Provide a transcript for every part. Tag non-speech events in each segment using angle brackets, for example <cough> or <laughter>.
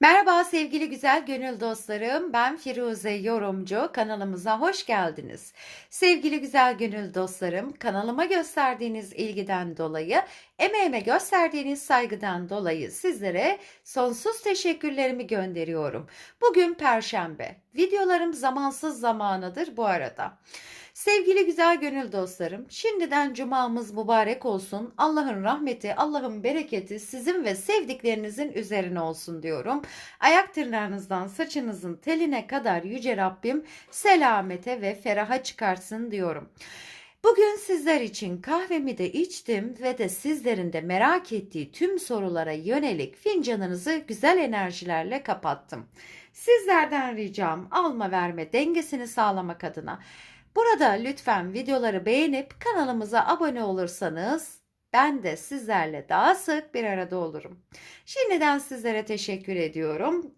Merhaba sevgili güzel gönül dostlarım. Ben Firuze Yorumcu. Kanalımıza hoş geldiniz. Sevgili güzel gönül dostlarım, kanalıma gösterdiğiniz ilgiden dolayı, emeğime gösterdiğiniz saygıdan dolayı sizlere sonsuz teşekkürlerimi gönderiyorum. Bugün Perşembe. Videolarım zamansız zamanıdır bu arada. Sevgili güzel gönül dostlarım, şimdiden cumamız mübarek olsun. Allah'ın rahmeti, Allah'ın bereketi sizin ve sevdiklerinizin üzerine olsun diyorum. Ayak tırnağınızdan saçınızın teline kadar yüce Rabbim selamete ve feraha çıkarsın diyorum. Bugün sizler için kahvemi de içtim ve de sizlerin de merak ettiği tüm sorulara yönelik fincanınızı güzel enerjilerle kapattım. Sizlerden ricam alma verme dengesini sağlamak adına Burada lütfen videoları beğenip kanalımıza abone olursanız ben de sizlerle daha sık bir arada olurum. Şimdiden sizlere teşekkür ediyorum.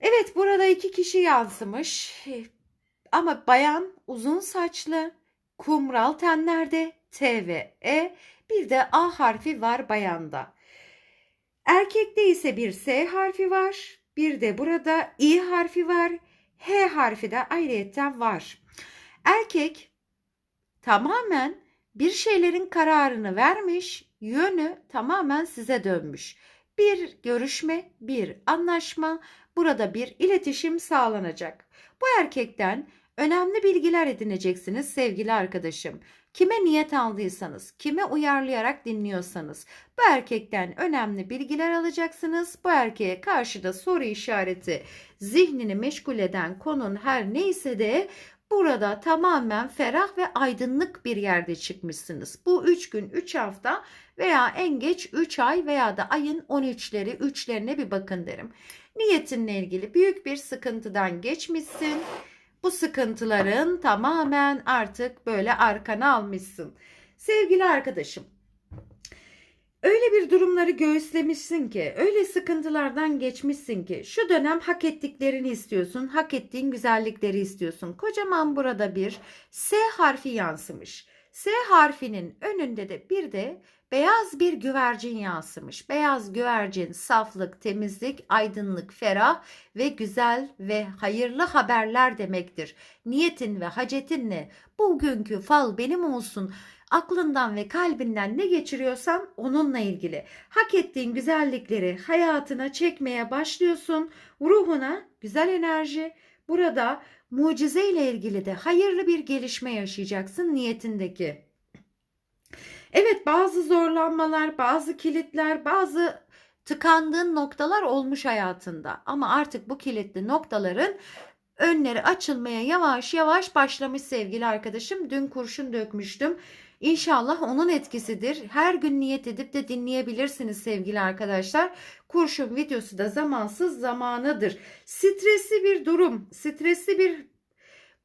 Evet burada iki kişi yansımış ama bayan uzun saçlı, kumral tenlerde T ve E bir de A harfi var bayanda. Erkekte ise bir S harfi var, bir de burada İ harfi var, H harfi de ayrıyetten var. Erkek tamamen bir şeylerin kararını vermiş, yönü tamamen size dönmüş. Bir görüşme, bir anlaşma, burada bir iletişim sağlanacak. Bu erkekten önemli bilgiler edineceksiniz sevgili arkadaşım. Kime niyet aldıysanız, kime uyarlayarak dinliyorsanız bu erkekten önemli bilgiler alacaksınız. Bu erkeğe karşı da soru işareti zihnini meşgul eden konun her neyse de Burada tamamen ferah ve aydınlık bir yerde çıkmışsınız. Bu 3 gün, 3 hafta veya en geç 3 ay veya da ayın 13'leri, 3'lerine bir bakın derim. Niyetinle ilgili büyük bir sıkıntıdan geçmişsin. Bu sıkıntıların tamamen artık böyle arkana almışsın. Sevgili arkadaşım, Öyle bir durumları göğüslemişsin ki, öyle sıkıntılardan geçmişsin ki şu dönem hak ettiklerini istiyorsun, hak ettiğin güzellikleri istiyorsun. Kocaman burada bir S harfi yansımış. S harfinin önünde de bir de beyaz bir güvercin yansımış. Beyaz güvercin saflık, temizlik, aydınlık, ferah ve güzel ve hayırlı haberler demektir. Niyetin ve hacetin ne? Bugünkü fal benim olsun aklından ve kalbinden ne geçiriyorsan onunla ilgili. Hak ettiğin güzellikleri hayatına çekmeye başlıyorsun. Ruhuna güzel enerji. Burada mucize ile ilgili de hayırlı bir gelişme yaşayacaksın niyetindeki. Evet bazı zorlanmalar, bazı kilitler, bazı tıkandığın noktalar olmuş hayatında. Ama artık bu kilitli noktaların önleri açılmaya yavaş yavaş başlamış sevgili arkadaşım. Dün kurşun dökmüştüm. İnşallah onun etkisidir. Her gün niyet edip de dinleyebilirsiniz sevgili arkadaşlar. Kurşun videosu da zamansız zamanıdır. Stresli bir durum, stresli bir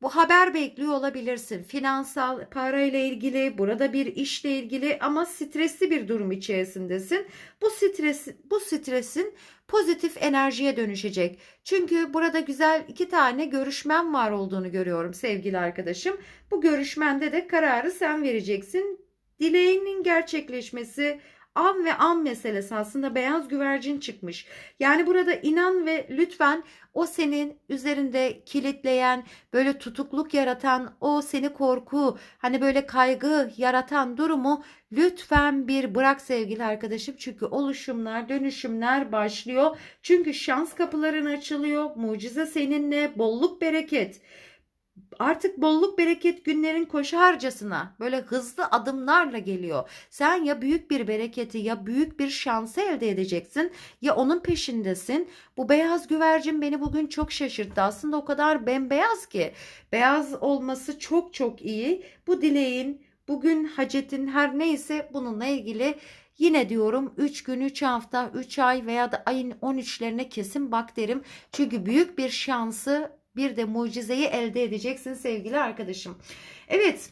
bu haber bekliyor olabilirsin. Finansal parayla ilgili, burada bir işle ilgili ama stresli bir durum içerisindesin. Bu stres bu stresin pozitif enerjiye dönüşecek. Çünkü burada güzel iki tane görüşmen var olduğunu görüyorum sevgili arkadaşım. Bu görüşmende de kararı sen vereceksin. Dileğinin gerçekleşmesi an ve an meselesi aslında beyaz güvercin çıkmış. Yani burada inan ve lütfen o senin üzerinde kilitleyen, böyle tutukluk yaratan, o seni korku, hani böyle kaygı yaratan durumu lütfen bir bırak sevgili arkadaşım. Çünkü oluşumlar, dönüşümler başlıyor. Çünkü şans kapıların açılıyor. Mucize seninle, bolluk bereket artık bolluk bereket günlerin koşarcasına böyle hızlı adımlarla geliyor. Sen ya büyük bir bereketi ya büyük bir şansı elde edeceksin ya onun peşindesin. Bu beyaz güvercin beni bugün çok şaşırttı. Aslında o kadar bembeyaz ki. Beyaz olması çok çok iyi. Bu dileğin bugün hacetin her neyse bununla ilgili Yine diyorum 3 gün, 3 hafta, 3 ay veya da ayın 13'lerine kesin bak derim. Çünkü büyük bir şansı bir de mucizeyi elde edeceksin sevgili arkadaşım. Evet.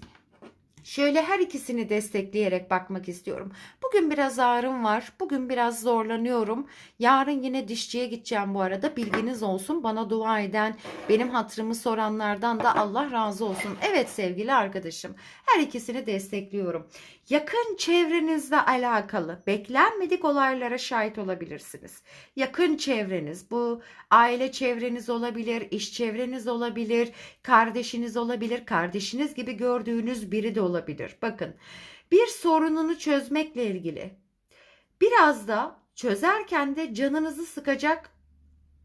Şöyle her ikisini destekleyerek bakmak istiyorum. Bugün biraz ağrım var. Bugün biraz zorlanıyorum. Yarın yine dişçiye gideceğim bu arada. Bilginiz olsun. Bana dua eden, benim hatırımı soranlardan da Allah razı olsun. Evet sevgili arkadaşım. Her ikisini destekliyorum. Yakın çevrenizle alakalı beklenmedik olaylara şahit olabilirsiniz. Yakın çevreniz, bu aile çevreniz olabilir, iş çevreniz olabilir, kardeşiniz olabilir, kardeşiniz gibi gördüğünüz biri de olabilir. Bakın, bir sorununu çözmekle ilgili biraz da çözerken de canınızı sıkacak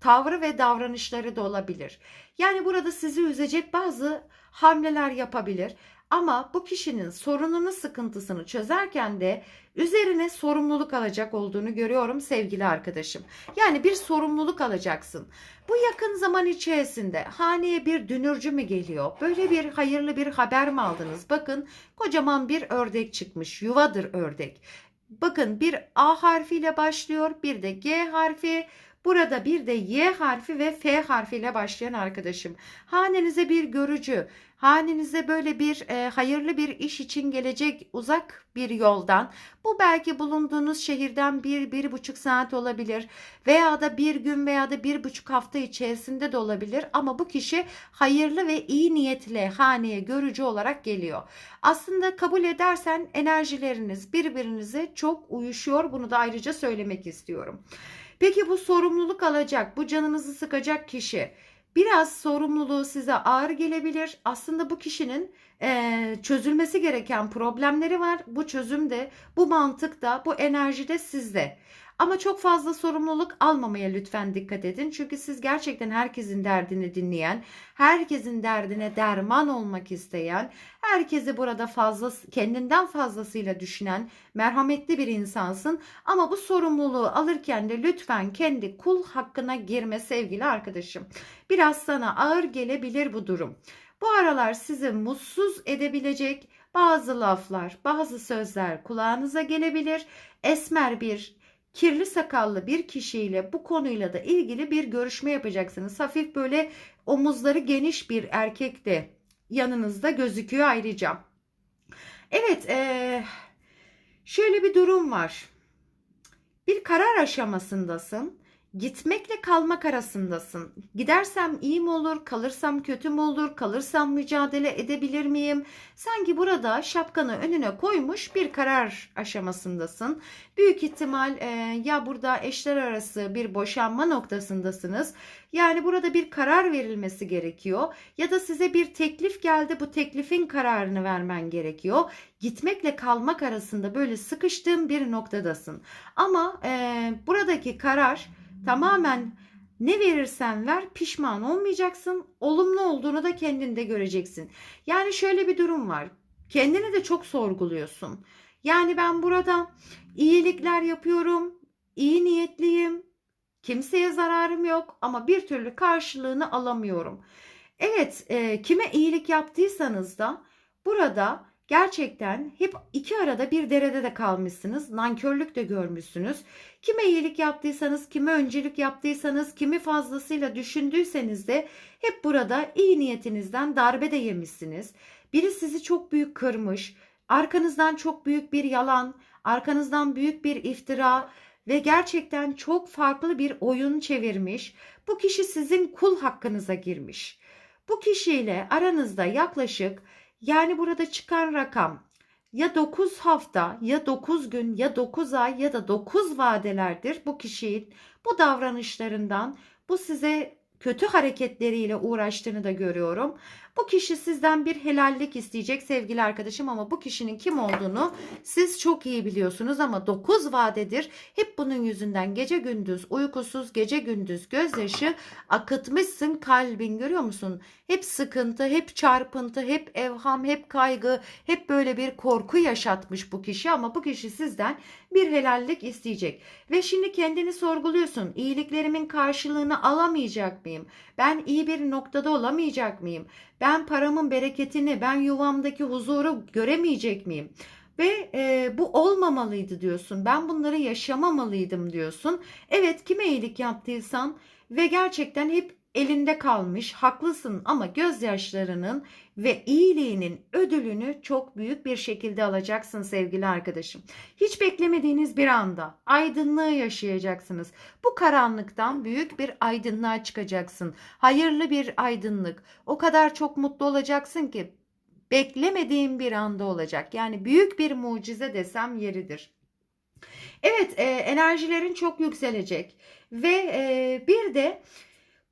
tavrı ve davranışları da olabilir. Yani burada sizi üzecek bazı hamleler yapabilir. Ama bu kişinin sorununu, sıkıntısını çözerken de üzerine sorumluluk alacak olduğunu görüyorum sevgili arkadaşım. Yani bir sorumluluk alacaksın. Bu yakın zaman içerisinde haneye bir dünürcü mü geliyor? Böyle bir hayırlı bir haber mi aldınız? Bakın kocaman bir ördek çıkmış. Yuvadır ördek. Bakın bir A harfiyle başlıyor, bir de G harfi. Burada bir de Y harfi ve F harfiyle başlayan arkadaşım. Hanenize bir görücü, hanenize böyle bir e, hayırlı bir iş için gelecek uzak bir yoldan. Bu belki bulunduğunuz şehirden bir, bir buçuk saat olabilir veya da bir gün veya da bir buçuk hafta içerisinde de olabilir. Ama bu kişi hayırlı ve iyi niyetle haneye görücü olarak geliyor. Aslında kabul edersen enerjileriniz birbirinize çok uyuşuyor. Bunu da ayrıca söylemek istiyorum. Peki bu sorumluluk alacak, bu canınızı sıkacak kişi biraz sorumluluğu size ağır gelebilir. Aslında bu kişinin çözülmesi gereken problemleri var. Bu çözüm de, bu mantık da, bu enerji de sizde. Ama çok fazla sorumluluk almamaya lütfen dikkat edin. Çünkü siz gerçekten herkesin derdini dinleyen, herkesin derdine derman olmak isteyen, herkesi burada fazla kendinden fazlasıyla düşünen merhametli bir insansın. Ama bu sorumluluğu alırken de lütfen kendi kul hakkına girme sevgili arkadaşım. Biraz sana ağır gelebilir bu durum. Bu aralar sizi mutsuz edebilecek bazı laflar, bazı sözler kulağınıza gelebilir. Esmer bir kirli sakallı bir kişiyle bu konuyla da ilgili bir görüşme yapacaksınız. Hafif böyle omuzları geniş bir erkek de yanınızda gözüküyor ayrıca. Evet, ee, şöyle bir durum var. Bir karar aşamasındasın. Gitmekle kalmak arasındasın. Gidersem iyi mi olur, kalırsam kötü mü olur, kalırsam mücadele edebilir miyim? Sanki burada şapkanı önüne koymuş bir karar aşamasındasın. Büyük ihtimal e, ya burada eşler arası bir boşanma noktasındasınız. Yani burada bir karar verilmesi gerekiyor. Ya da size bir teklif geldi bu teklifin kararını vermen gerekiyor. Gitmekle kalmak arasında böyle sıkıştığın bir noktadasın. Ama e, buradaki karar Tamamen ne verirsen ver pişman olmayacaksın. Olumlu olduğunu da kendinde göreceksin. Yani şöyle bir durum var. Kendini de çok sorguluyorsun. Yani ben burada iyilikler yapıyorum, iyi niyetliyim, kimseye zararım yok ama bir türlü karşılığını alamıyorum. Evet, e, kime iyilik yaptıysanız da burada Gerçekten hep iki arada bir derede de kalmışsınız. Nankörlük de görmüşsünüz. Kime iyilik yaptıysanız, kime öncelik yaptıysanız, kimi fazlasıyla düşündüyseniz de hep burada iyi niyetinizden darbe de yemişsiniz. Biri sizi çok büyük kırmış, arkanızdan çok büyük bir yalan, arkanızdan büyük bir iftira ve gerçekten çok farklı bir oyun çevirmiş. Bu kişi sizin kul hakkınıza girmiş. Bu kişiyle aranızda yaklaşık yani burada çıkan rakam ya 9 hafta ya 9 gün ya 9 ay ya da 9 vadelerdir bu kişinin bu davranışlarından bu size kötü hareketleriyle uğraştığını da görüyorum. Bu kişi sizden bir helallik isteyecek sevgili arkadaşım ama bu kişinin kim olduğunu siz çok iyi biliyorsunuz ama 9 vadedir. Hep bunun yüzünden gece gündüz uykusuz, gece gündüz gözyaşı akıtmışsın kalbin görüyor musun? Hep sıkıntı, hep çarpıntı, hep evham, hep kaygı, hep böyle bir korku yaşatmış bu kişi ama bu kişi sizden bir helallik isteyecek. Ve şimdi kendini sorguluyorsun. İyiliklerimin karşılığını alamayacak mıyım? Ben iyi bir noktada olamayacak mıyım? Ben paramın bereketini, ben yuvamdaki huzuru göremeyecek miyim? Ve e, bu olmamalıydı diyorsun. Ben bunları yaşamamalıydım diyorsun. Evet kime iyilik yaptıysan ve gerçekten hep elinde kalmış. Haklısın ama gözyaşlarının ve iyiliğinin ödülünü çok büyük bir şekilde alacaksın sevgili arkadaşım. Hiç beklemediğiniz bir anda aydınlığı yaşayacaksınız. Bu karanlıktan büyük bir aydınlığa çıkacaksın. Hayırlı bir aydınlık. O kadar çok mutlu olacaksın ki beklemediğin bir anda olacak. Yani büyük bir mucize desem yeridir. Evet, e, enerjilerin çok yükselecek ve e, bir de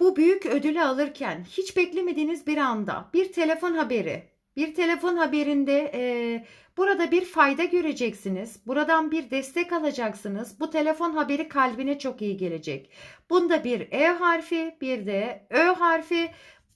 bu büyük ödülü alırken hiç beklemediğiniz bir anda bir telefon haberi, bir telefon haberinde e, burada bir fayda göreceksiniz. Buradan bir destek alacaksınız. Bu telefon haberi kalbine çok iyi gelecek. Bunda bir E harfi, bir de Ö harfi.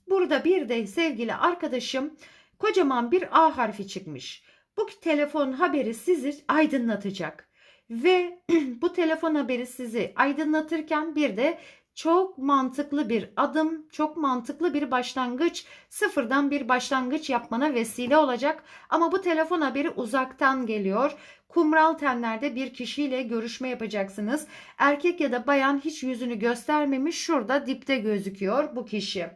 Burada bir de sevgili arkadaşım kocaman bir A harfi çıkmış. Bu telefon haberi sizi aydınlatacak. Ve <clears throat> bu telefon haberi sizi aydınlatırken bir de çok mantıklı bir adım, çok mantıklı bir başlangıç, sıfırdan bir başlangıç yapmana vesile olacak. Ama bu telefon haberi uzaktan geliyor. Kumral tenlerde bir kişiyle görüşme yapacaksınız. Erkek ya da bayan hiç yüzünü göstermemiş. Şurada dipte gözüküyor bu kişi.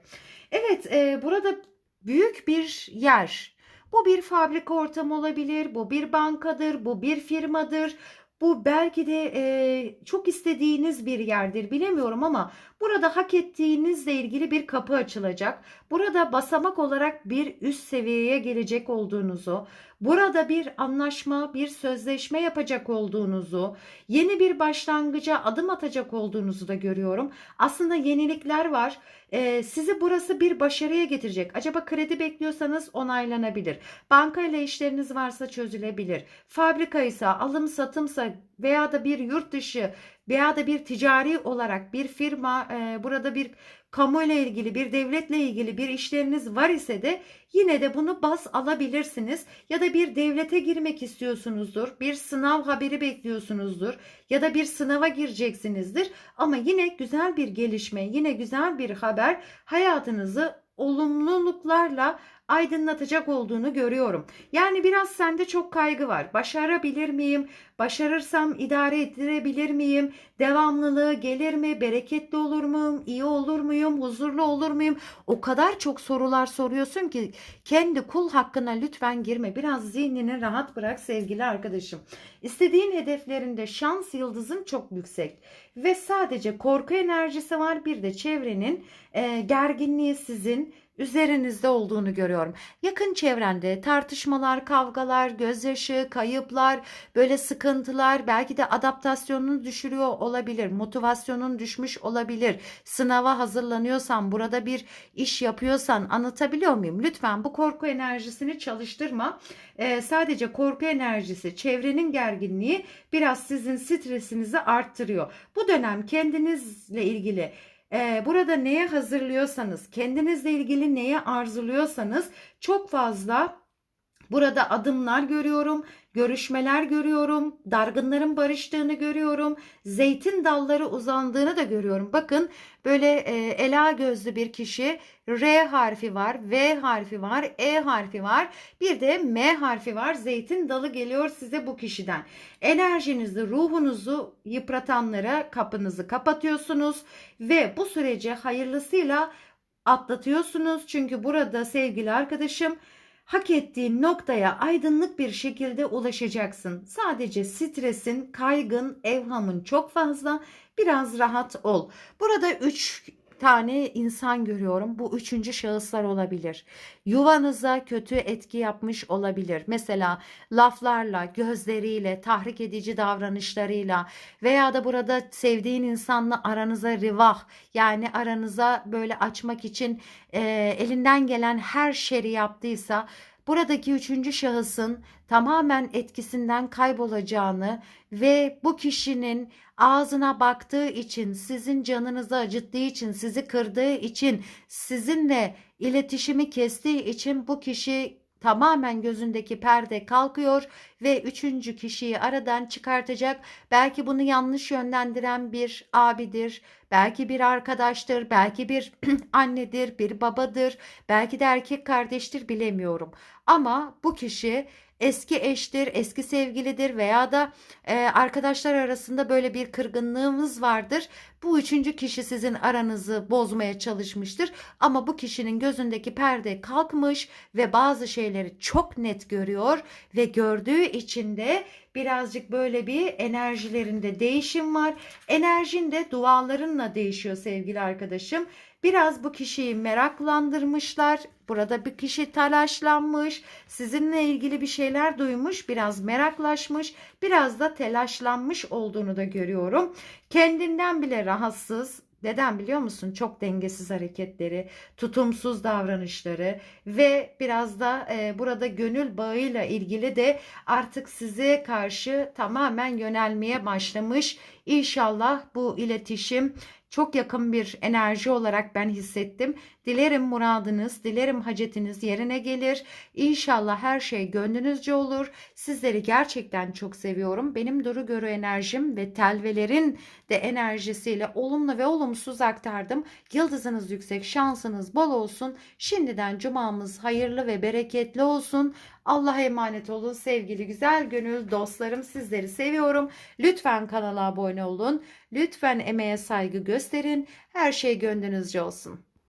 Evet, e, burada büyük bir yer. Bu bir fabrika ortamı olabilir, bu bir bankadır, bu bir firmadır, bu belki de e, çok istediğiniz bir yerdir bilemiyorum ama burada hak ettiğinizle ilgili bir kapı açılacak. Burada basamak olarak bir üst seviyeye gelecek olduğunuzu, burada bir anlaşma, bir sözleşme yapacak olduğunuzu, yeni bir başlangıca adım atacak olduğunuzu da görüyorum. Aslında yenilikler var. E, sizi burası bir başarıya getirecek. Acaba kredi bekliyorsanız onaylanabilir. Bankayla işleriniz varsa çözülebilir. Fabrika ise alım satımsa veya da bir yurt dışı veya da bir ticari olarak bir firma e, burada bir kamu ile ilgili bir devletle ilgili bir işleriniz var ise de yine de bunu bas alabilirsiniz. Ya da bir devlete girmek istiyorsunuzdur bir sınav haberi bekliyorsunuzdur ya da bir sınava gireceksinizdir. Ama yine güzel bir gelişme yine güzel bir haber hayatınızı olumluluklarla aydınlatacak olduğunu görüyorum. Yani biraz sende çok kaygı var. Başarabilir miyim? Başarırsam idare ettirebilir miyim? Devamlılığı gelir mi? Bereketli olur muyum? İyi olur muyum? Huzurlu olur muyum? O kadar çok sorular soruyorsun ki kendi kul hakkına lütfen girme. Biraz zihnini rahat bırak sevgili arkadaşım. İstediğin hedeflerinde şans yıldızın çok yüksek ve sadece korku enerjisi var. Bir de çevrenin e, gerginliği sizin üzerinizde olduğunu görüyorum. Yakın çevrende tartışmalar, kavgalar, gözyaşı, kayıplar, böyle sıkıntılar, belki de adaptasyonunu düşürüyor olabilir, motivasyonun düşmüş olabilir. Sınava hazırlanıyorsan, burada bir iş yapıyorsan anlatabiliyor muyum? Lütfen bu korku enerjisini çalıştırma. Ee, sadece korku enerjisi, çevrenin gerginliği biraz sizin stresinizi arttırıyor. Bu dönem kendinizle ilgili ee, burada neye hazırlıyorsanız, kendinizle ilgili neye arzuluyorsanız çok fazla Burada adımlar görüyorum, görüşmeler görüyorum, dargınların barıştığını görüyorum, zeytin dalları uzandığını da görüyorum. Bakın böyle e, ela gözlü bir kişi R harfi var, V harfi var, E harfi var, bir de M harfi var. Zeytin dalı geliyor size bu kişiden. Enerjinizi, ruhunuzu yıpratanlara kapınızı kapatıyorsunuz ve bu süreci hayırlısıyla atlatıyorsunuz. Çünkü burada sevgili arkadaşım hak ettiğin noktaya aydınlık bir şekilde ulaşacaksın. Sadece stresin, kaygın, evhamın çok fazla. Biraz rahat ol. Burada 3 tane insan görüyorum. Bu üçüncü şahıslar olabilir. Yuvanıza kötü etki yapmış olabilir. Mesela laflarla, gözleriyle, tahrik edici davranışlarıyla veya da burada sevdiğin insanla aranıza rivah yani aranıza böyle açmak için e, elinden gelen her şeri yaptıysa buradaki üçüncü şahısın tamamen etkisinden kaybolacağını ve bu kişinin ağzına baktığı için, sizin canınızı acıttığı için, sizi kırdığı için, sizinle iletişimi kestiği için bu kişi tamamen gözündeki perde kalkıyor ve üçüncü kişiyi aradan çıkartacak. Belki bunu yanlış yönlendiren bir abidir, belki bir arkadaştır, belki bir <clears throat> annedir, bir babadır, belki de erkek kardeştir bilemiyorum. Ama bu kişi eski eştir, eski sevgilidir veya da e, arkadaşlar arasında böyle bir kırgınlığımız vardır. Bu üçüncü kişi sizin aranızı bozmaya çalışmıştır. Ama bu kişinin gözündeki perde kalkmış ve bazı şeyleri çok net görüyor ve gördüğü için de birazcık böyle bir enerjilerinde değişim var. Enerjin de dualarınla değişiyor sevgili arkadaşım. Biraz bu kişiyi meraklandırmışlar. Burada bir kişi telaşlanmış. Sizinle ilgili bir şeyler duymuş. Biraz meraklaşmış. Biraz da telaşlanmış olduğunu da görüyorum. Kendinden bile rahatsız. Neden biliyor musun? Çok dengesiz hareketleri, tutumsuz davranışları ve biraz da e, burada gönül bağıyla ilgili de artık size karşı tamamen yönelmeye başlamış. İnşallah bu iletişim çok yakın bir enerji olarak ben hissettim. Dilerim muradınız, dilerim hacetiniz yerine gelir. İnşallah her şey gönlünüzce olur. Sizleri gerçekten çok seviyorum. Benim duru görü enerjim ve telvelerin de enerjisiyle olumlu ve olumsuz aktardım. Yıldızınız yüksek, şansınız bol olsun. Şimdiden cumamız hayırlı ve bereketli olsun. Allah'a emanet olun sevgili güzel gönül dostlarım. Sizleri seviyorum. Lütfen kanala abone olun. Lütfen emeğe saygı gösterin. Her şey gönlünüzce olsun.